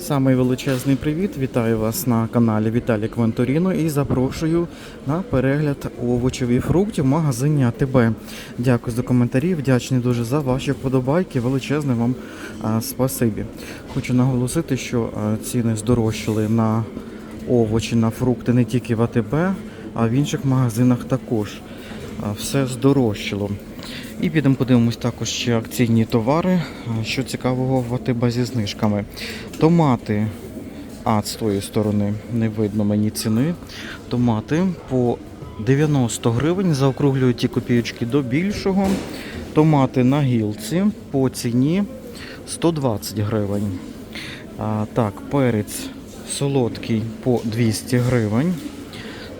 Самий величезний привіт! Вітаю вас на каналі Віталій Кванторіно і запрошую на перегляд овочів і фруктів в магазині АТБ. Дякую за коментарі, вдячний дуже за ваші вподобайки. Величезне вам а, спасибі. Хочу наголосити, що ціни здорожчали на овочі, на фрукти не тільки в АТБ, а в інших магазинах також. Все здорожчало. І підемо подивимось також ще акційні товари, що цікавого в АТБ зі знижками. Томати, а з тої сторони не видно мені ціни. Томати по 90 гривень, заокруглюють ті копійочки до більшого. Томати на гілці по ціні 120 гривень. А, так, перець солодкий по 200 гривень.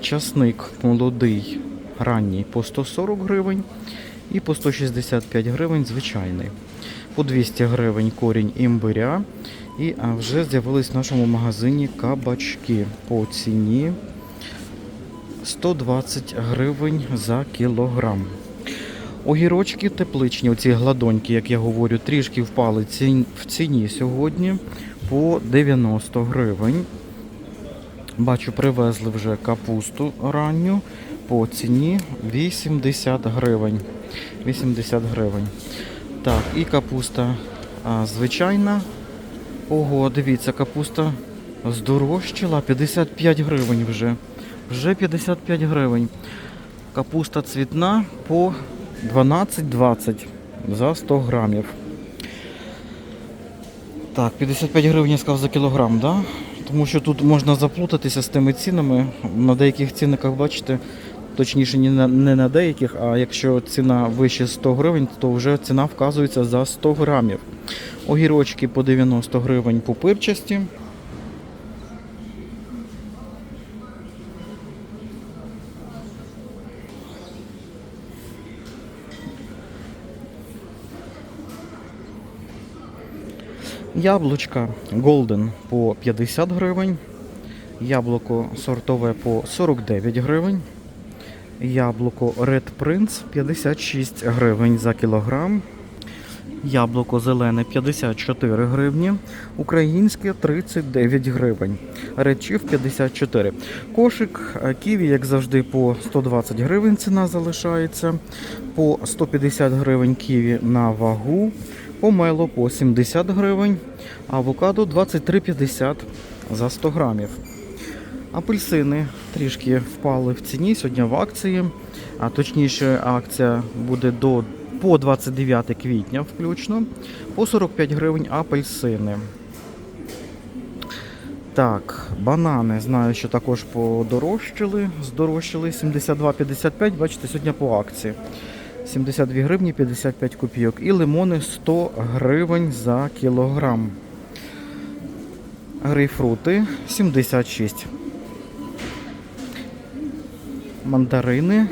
Часник молодий, ранній по 140 гривень і по 165 гривень звичайний. По 200 гривень корінь імбиря. І вже з'явились в нашому магазині кабачки по ціні 120 гривень за кілограм. Огірочки тепличні, оці гладонькі, як я говорю, трішки впали в ціні сьогодні по 90 гривень. Бачу, привезли вже капусту ранню по ціні 80 гривень. 80 гривень. Так, і капуста а, звичайна. Ого, дивіться, капуста здорожчала 55 гривень вже. Вже 55 гривень. Капуста цвітна по 12,20 за 100 грамів. Так, 55 гривень я сказав за кілограм, да? Тому що тут можна заплутатися з тими цінами. На деяких цінниках, бачите, точніше не на, деяких, а якщо ціна вище 100 гривень, то вже ціна вказується за 100 грамів. Огірочки по 90 гривень пупирчасті. Яблучка Golden по 50 гривень. Яблуко сортове по 49 гривень. Яблуко Red Prince 56 гривень за кілограм. Яблуко зелене 54 гривні. Українське 39 гривень. Chief 54. Кошик ківі, як завжди, по 120 гривень ціна залишається. По 150 гривень ківі на вагу. Помело по 70 гривень. Авокадо 23,50 за 100 грамів. Апельсини трішки впали в ціні сьогодні в акції. А точніше, акція буде до по 29 квітня включно. По 45 гривень апельсини. Так, банани. Знаю, що також подорожчали. Здорожчали 72,55. Бачите, сьогодні по акції. 72 гривні 55 копійок. І лимони 100 гривень за кілограм. Грейпфрути 76. Мандарини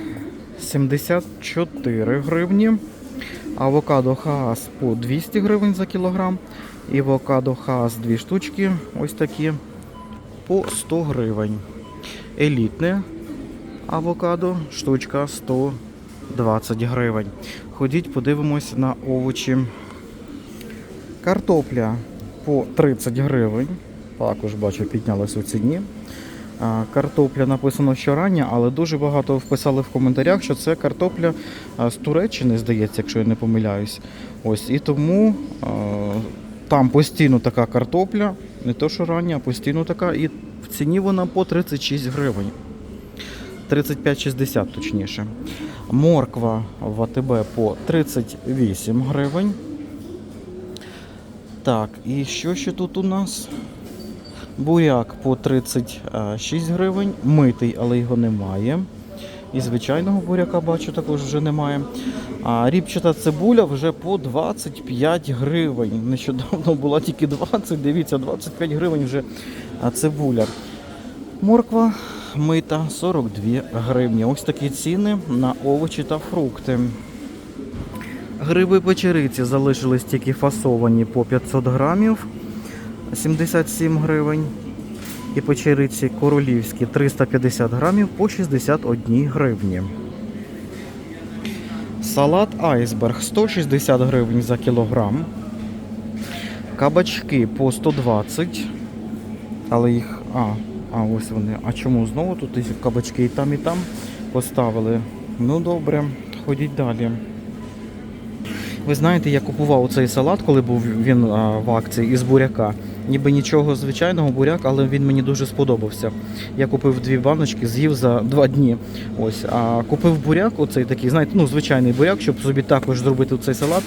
74 гривні. Авокадо Хаас по 200 гривень за кілограм. І авокадо Хаас 2 штучки, ось такі, по 100 гривень. Елітне авокадо, штучка 120 гривень. Ходіть, подивимось на овочі. Картопля по 30 гривень. Також бачу, піднялась у ціні. Картопля написано, що рання, але дуже багато вписали в коментарях, що це картопля з Туреччини, здається, якщо я не помиляюсь. Ось і тому там постійно така картопля, не то що рання, а постійно така. І в ціні вона по 36 гривень. 35,60 точніше. Морква в АТБ по 38 гривень. Так, і що ще тут у нас? Буряк по 36 гривень, митий, але його немає. І звичайного буряка бачу також вже немає. А ріпчата цибуля вже по 25 гривень. Нещодавно була тільки 20, дивіться, 25 гривень вже цибуля. Морква мита 42 гривні. Ось такі ціни на овочі та фрукти. Гриби печериці залишились тільки фасовані по 500 грамів. 77 гривень. І печериці королівські 350 грамів по 61 гривні. Салат айсберг 160 гривень за кілограм. Кабачки по 120. Але їх. А, а ось вони. А чому знову тут кабачки і там, і там поставили? Ну добре, ходіть далі. Ви знаєте, я купував цей салат, коли був він а, в акції із буряка. Ніби нічого звичайного буряк, але він мені дуже сподобався. Я купив дві баночки, з'їв за два дні. Ось, а купив буряк, оцей такий, знаєте, ну звичайний буряк, щоб собі також зробити цей салат.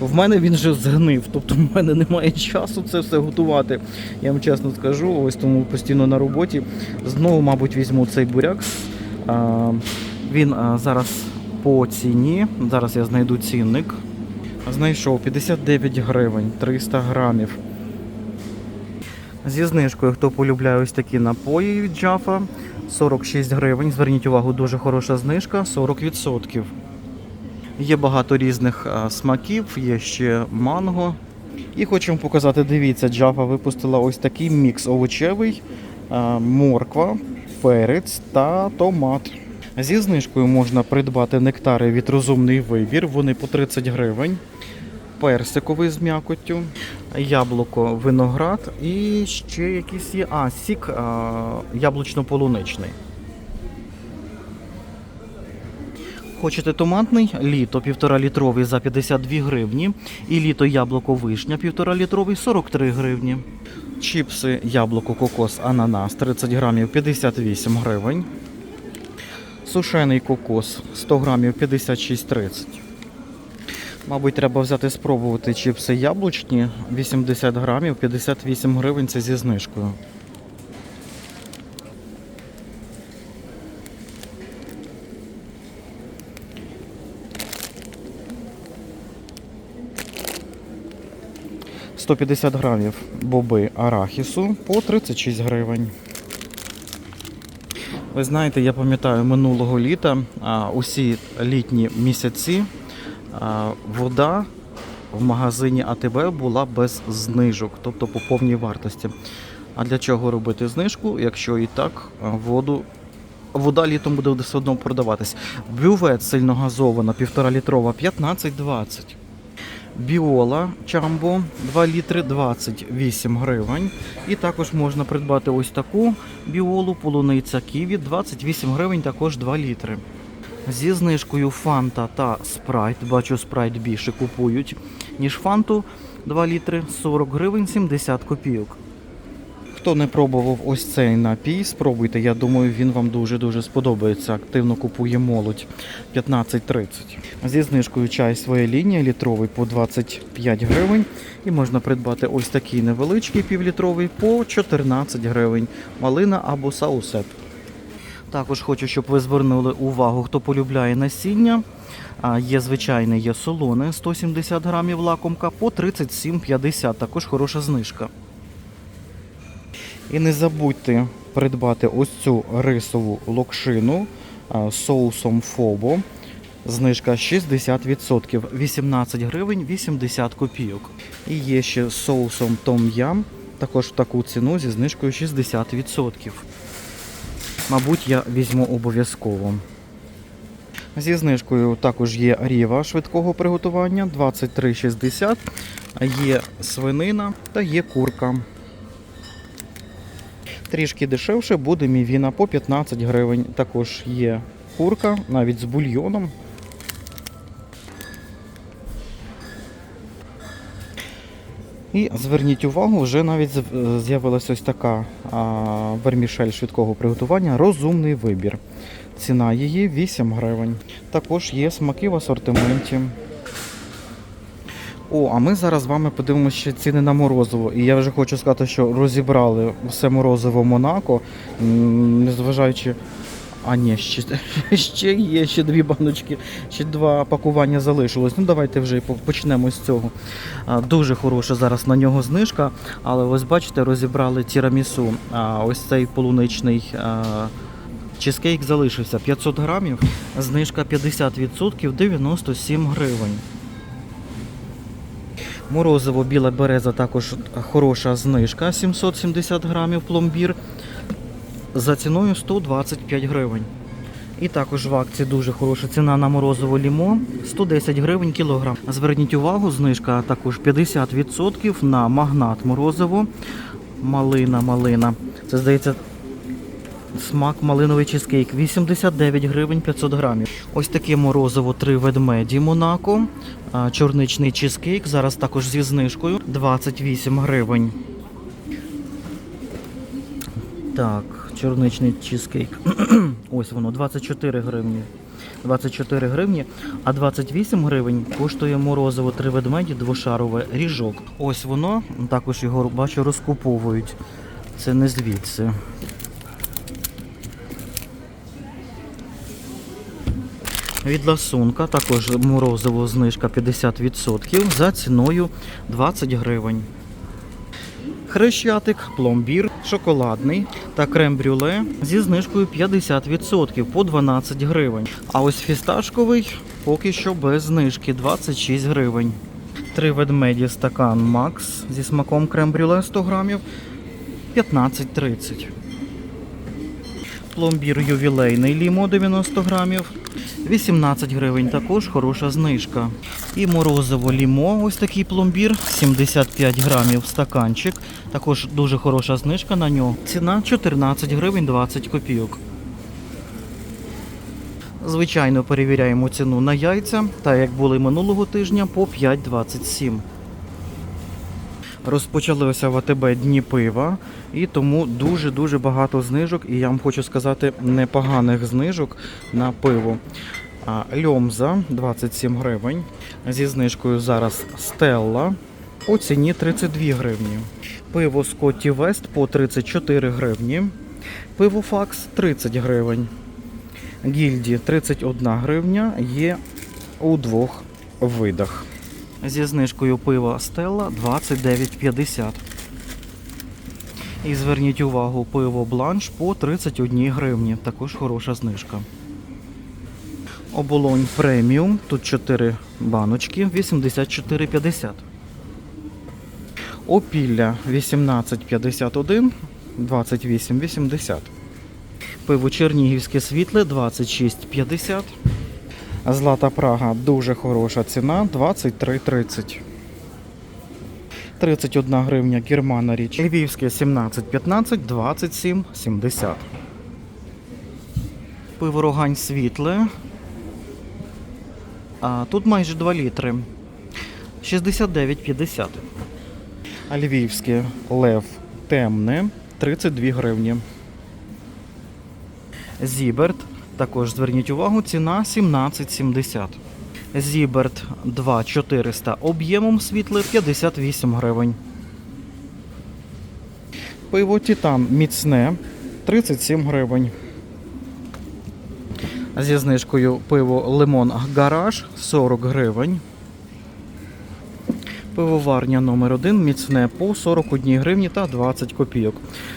В мене він вже згнив, тобто в мене немає часу це все готувати. Я вам чесно скажу, ось тому постійно на роботі. Знову, мабуть, візьму цей буряк. Він зараз по ціні. Зараз я знайду цінник. Знайшов 59 гривень, 300 грамів. Зі знижкою, хто полюбляє ось такі напої від Джафа, 46 гривень. Зверніть увагу, дуже хороша знижка, 40%. Є багато різних а, смаків, є ще манго. І хочу вам показати, дивіться, Джафа випустила ось такий мікс овочевий, а, морква, перець та томат. Зі знижкою можна придбати нектари від розумний вибір, вони по 30 гривень. Персиковий з м'якоттю, яблуко, виноград і ще якийсь є. А, сік яблучно-полуничний. Хочете томатний? Літо 1,5 літровий за 52 гривні. І літо яблуко вишня 1,5 літровий 43 гривні. Чіпси яблуко, кокос, ананас 30 грамів 58 гривень. Сушений кокос 100 грамів 56,30. Мабуть, треба взяти спробувати чіпси яблучні 80 грамів 58 гривень це зі знижкою. «150 грамів боби арахісу по 36 гривень. Ви знаєте, я пам'ятаю минулого літа, а, усі літні місяці вода в магазині АТБ була без знижок, тобто по повній вартості. А для чого робити знижку, якщо і так воду. Вода літом буде все одно продаватись. Бювет сильно газована, 1,5 літрова, 15,20. Біола Чамбо 2 літри 28 гривень. І також можна придбати ось таку біолу, полуниця Ківі 28 гривень, також 2 літри. Зі знижкою Фанта та Спрайт. Бачу, Спрайт більше купують, ніж Фанту 2 літри 40 гривень 70 копійок. Хто не пробував ось цей напій, спробуйте. Я думаю, він вам дуже-дуже сподобається. Активно купує молодь 15.30. Зі знижкою чай своя лінія літровий по 25 гривень. І можна придбати ось такий невеличкий півлітровий по 14 гривень. Малина або саусеп. Також хочу, щоб ви звернули увагу, хто полюбляє насіння. Є звичайне, є солоне 170 грамів лакомка по 37,50. Також хороша знижка. І не забудьте придбати ось цю рисову локшину з соусом фобо. Знижка 60%, 18 гривень 80 копійок. І є ще з соусом том ям, також в таку ціну зі знижкою 60%. Мабуть, я візьму обов'язково. Зі знижкою також є ріва швидкого приготування 23,60, є свинина та є курка. Трішки дешевше буде мівіна по 15 гривень. Також є курка, навіть з бульйоном. І зверніть увагу, вже навіть з'явилася ось така вермішель швидкого приготування. Розумний вибір. Ціна її 8 гривень. Також є смаки в асортименті. О, а ми зараз з вами подивимося ще ціни на морозиво. І я вже хочу сказати, що розібрали все морозиво Монако, незважаючи. А ні, ще, ще є ще дві баночки, ще два пакування залишилось. Ну давайте вже почнемо з цього. Дуже хороша зараз на нього знижка, але ось бачите, розібрали тірамісу. А, ось цей полуничний. Чизкейк залишився 500 грамів, знижка 50%, 97 гривень. Морозиво біла береза також хороша знижка 770 грамів пломбір за ціною 125 гривень. І також в акції дуже хороша ціна на морозиво лімо 110 гривень кілограм. Зверніть увагу, знижка також 50% на магнат морозиво. Малина, малина. Це здається. Смак малиновий чизкейк 89 гривень 500 грамів. Ось таке морозиво три ведмеді Монако. Чорничний чизкейк. Зараз також зі знижкою 28 гривень. Так, чорничний чизкейк. Ось воно 24 гривні. 24 гривні, а 28 гривень коштує морозиво три ведмеді двошарове ріжок. Ось воно, також його бачу, розкуповують. Це не звідси. Від ласунка також морозиво знижка 50% за ціною 20 гривень. Хрещатик, пломбір, шоколадний та крем-брюле зі знижкою 50% по 12 гривень. А ось фісташковий поки що без знижки 26 гривень. Три ведмеді стакан Макс зі смаком крем-брюле 100 грамів 15,30. Пломбір ювілейний лімо 90 грамів. 18 гривень також хороша знижка. І морозиво лімо, ось такий пломбір, 75 грамів стаканчик. Також дуже хороша знижка на нього. Ціна 14 гривень 20 копійок. Звичайно, перевіряємо ціну на яйця, так як були минулого тижня по 5,27. Розпочалося в АТБ дні пива, і тому дуже-дуже багато знижок. І я вам хочу сказати, непоганих знижок на пиво. Льомза 27 гривень. Зі знижкою зараз Стелла по ціні 32 гривні. Пиво Скотті Вест по 34 гривні. Пиво Факс 30 гривень. Гільді 31 гривня є у двох видах. Зі знижкою пива Стелла 29,50. І зверніть увагу, пиво Бланш по 31 гривні. Також хороша знижка. Оболонь преміум. Тут 4 баночки 84,50. Опілля 18,51, 28,80. Пиво Чернігівське світле 26,50. Злата Прага дуже хороша ціна 23,30. 31 гривня Германа річ. Львівське 17,15, 27,70. Пиво Рогань світле. А тут майже 2 літри. 69,50. А Львівське Лев темне 32 гривні. Зіберт. Також зверніть увагу, ціна 17,70. Зіберт 2400 об'ємом світле 58 гривень. Пиво Титан міцне 37 гривень. Зі знижкою пиво Лимон Гараж 40 гривень. Пивоварня номер 1 міцне по 41 гривні та 20 копійок.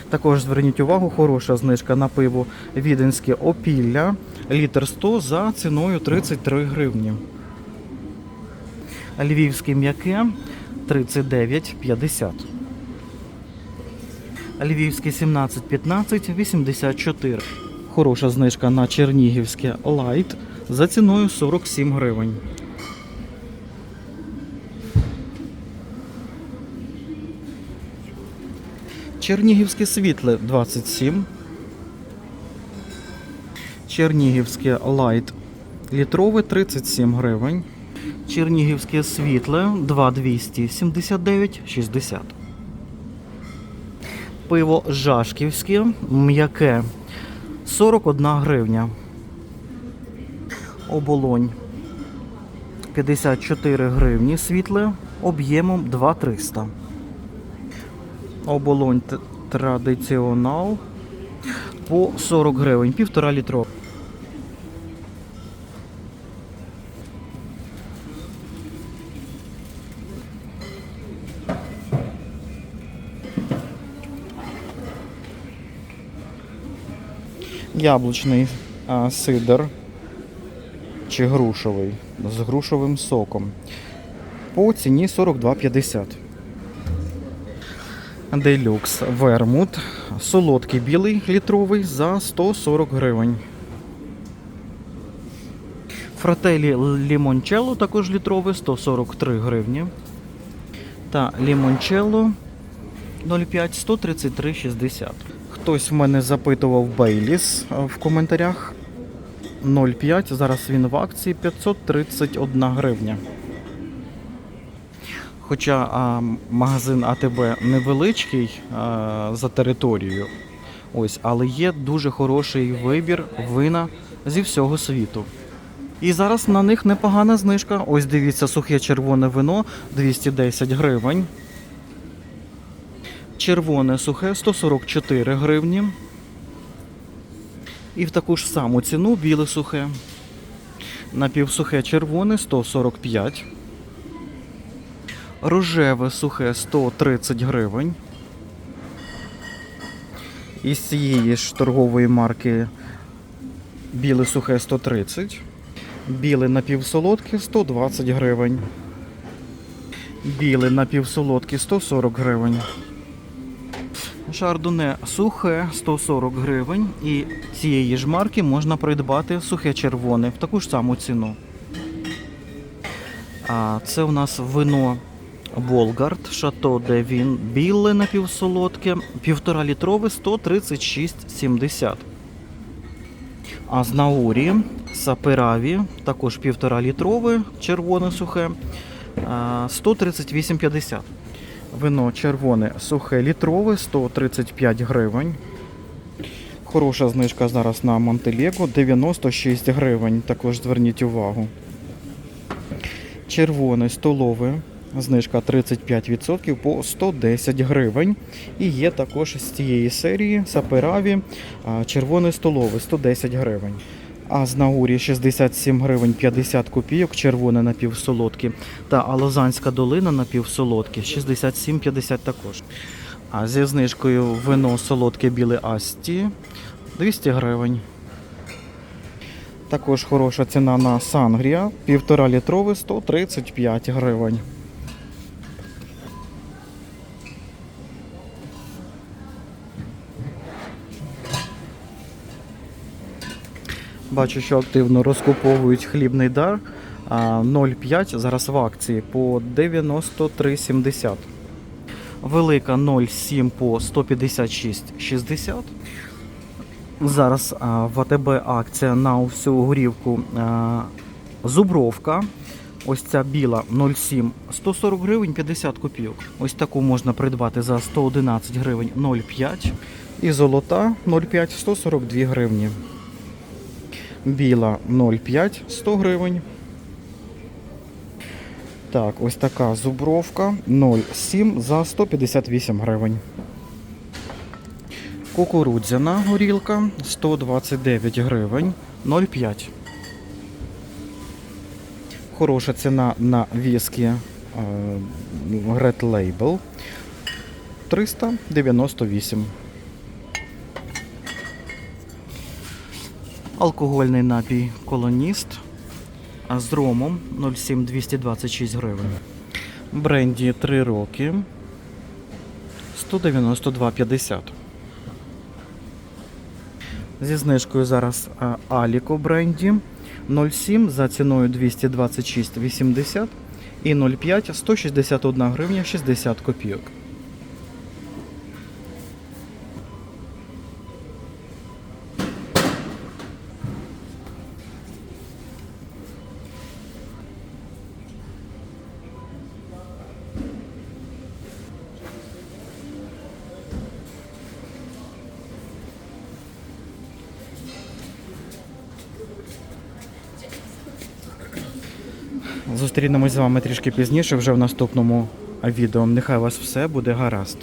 Також зверніть увагу, хороша знижка на пиво Віденське опілля літр 100 за ціною 33 гривні. Львівське м'яке 39,50. Львівське 17,15, 84. Хороша знижка на Чернігівське лайт за ціною 47 гривень. Чернігівське світле 27. Чернігівське лайт літрове 37 гривень. Чернігівське світле 2200 79,60. Пиво Жашківське м'яке 41 гривня. Оболонь 54 гривні світле об'ємом 2300. Оболонь традиціонал по 40 гривень, півтора літро. Яблучний а, сидр чи грушовий з грушовим соком по ціні 42,50. Делюкс Вермут. Солодкий білий літровий за 140 гривень. Фрателі лімончелло також літрове 143 гривні. Та лімончелло 0,5 133,60. Хтось в мене запитував Бейліс е, в коментарях. 0,5. Зараз він в акції 531 гривня. Хоча а, магазин АТБ невеличкий а, за територією, ось, але є дуже хороший вибір вина зі всього світу. І зараз на них непогана знижка. Ось дивіться, сухе червоне вино 210 гривень. Червоне сухе 144 гривні. І в таку ж саму ціну біле сухе. Напівсухе червоне 145. Рожеве сухе 130 гривень. Із цієї ж торгової марки біле сухе 130. Біле напівсолодке 120 гривень. Біле напівсолодке 140 гривень. Шардоне сухе 140 гривень. І цієї ж марки можна придбати сухе червоне в таку ж саму ціну. А це у нас вино Волгард, Шато де він біле напівсолодке, півтора літрове 136,70. А з Наурі Сапераві, також півтора літрове, червоне сухе, 138,50. Вино червоне сухе літрове 135 гривень. Хороша знижка зараз на Монтелего 96 гривень. Також зверніть увагу. Червоне столове. Знижка 35% по 110 гривень. І є також з цієї серії Сапераві а, червоне столове 110 гривень. А з Наурі 67 гривень 50 копійок, червоне напівсолодке. Та Алозанська долина напівсолодке 67,50 також. А зі знижкою вино солодке біле Асті 200 гривень. Також хороша ціна на Сангрія, півтора літрове 135 гривень. Бачу, що активно розкуповують хлібний дар. 0,5 зараз в акції по 93,70. Велика 0,7 по 156,60. Зараз в АТБ акція на всю горівку зубровка. Ось ця біла 0,7 140 гривень 50 копійок. Ось таку можна придбати за 111 гривень 0,5. І золота 0,5 142 гривні. Біла 0,5 100 гривень. Так, ось така зубровка 0,7 за 158 гривень. Кукурудзяна горілка 129 гривень 0,5. Хороша ціна на віскі е, Red Label 398. Алкогольний напій колоніст з ромом 0,7 226 гривень. Бренді 3 роки 192,50. Зі знижкою зараз а, Аліко бренді 0,7 за ціною 226,80 і 0,5 161 гривня 60 копійок. Зустрінемось з вами трішки пізніше, вже в наступному відео. Нехай у вас все буде гаразд.